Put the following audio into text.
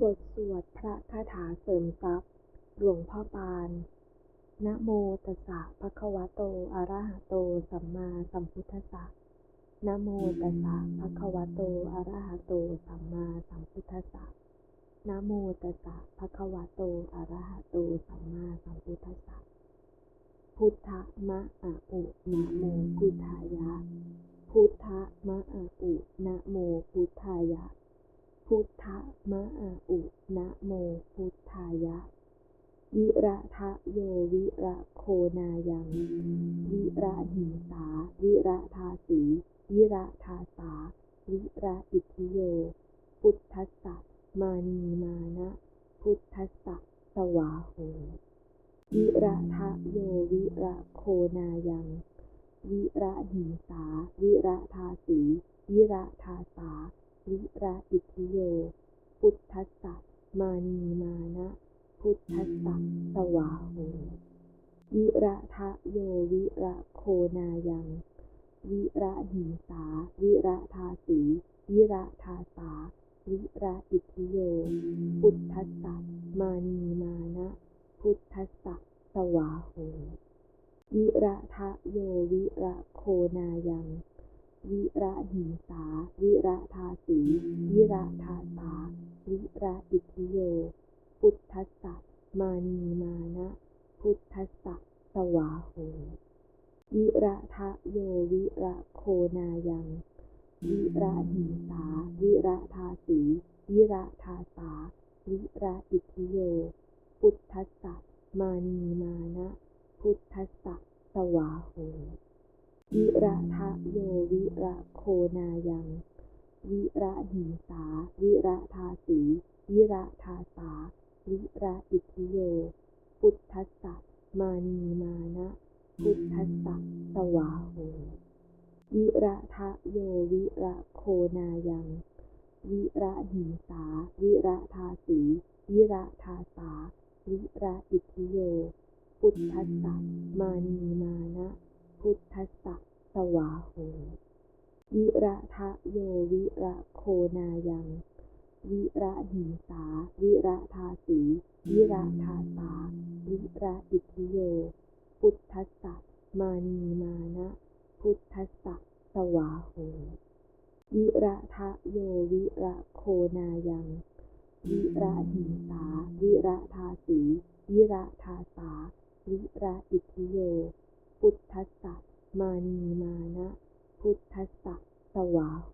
บทสวดพระคาถาเสริมทรัพย์ หลวงพ่อปาน นะโมตัสสะภะคะวะโต อะระหะโต สัมมาสัมพุทธัสสะ นะโมตัสสะภะคะวะโต อะระหะโต สัมมาสัมพุทธัสสะ นะโมตัสสะภะคะวะโต อะระหะโต สัมมาสัมพุทธัสสะ พุทธะมะอะอุนะโมพุทายะ พุทธะมะอะอุนะโมพุทธายะ พุทธะมะอะอุนะโมพุทธายะ วิระทะโยวิระโคนายัง วิระหิงสา วิระทาสี วิระทาสา วิระอิทธิโย พุทธัสสะมานีมานะ พุทธัสสะสวาโห วิระทะโยวิระโคนายัง วิระหิงสา วิระทาสี วิระทาสา วิระอิทธิโย พุทธัสสะมานีมานะ พุทธัสสะสวาโหวิระทะโยวิระโคนายัง วิระหิงสา วิระทาสี วิระทาสา วิระอิทธิโย พุทธัสสะมานีมานะ พุทธัสสะสวาโห วิระทะโยวิระโคนายัง วิระหิงสา วิระทาสี วิระทาสาวิระอิทิโย พุทธัสสะมานีมานะ พุทธัสสะสวาโหวิระทะโยวิระโคนายัง วิระหิงสา วิระทาสี วิระทาสาวิระอิทิโย พุทธัสสะมานีมานะ พุทธัสสะ วาโหวิระทะโยวิระโคนายัง วิระหิงสา วิระทาสี วิระทาสา วิระอิทธิโย พุทธัสสะมานีมานะ พุทธัสสะสวาโหวิระทะโยวิระโคนายัง วิระหิงสา วิระทาสี วิระทาสา วิระอิทธิโย พุทธัสสะมานีมานะ พุทธัสสะสวาโหวิระทะโยวิระโคนายัง วิระหิงสา วิระทาสี วิระทาสาวิระอิทธิโย พุทธัสสะมานีมานะ พุทธัสสะสวาโหวิระทะโยวิระโคนายัง วิระหิงสา วิระทาสี วิระทาสาวิระ ธิโย พุทธัสสะมานีมานะ พุทธัสสะสวาโห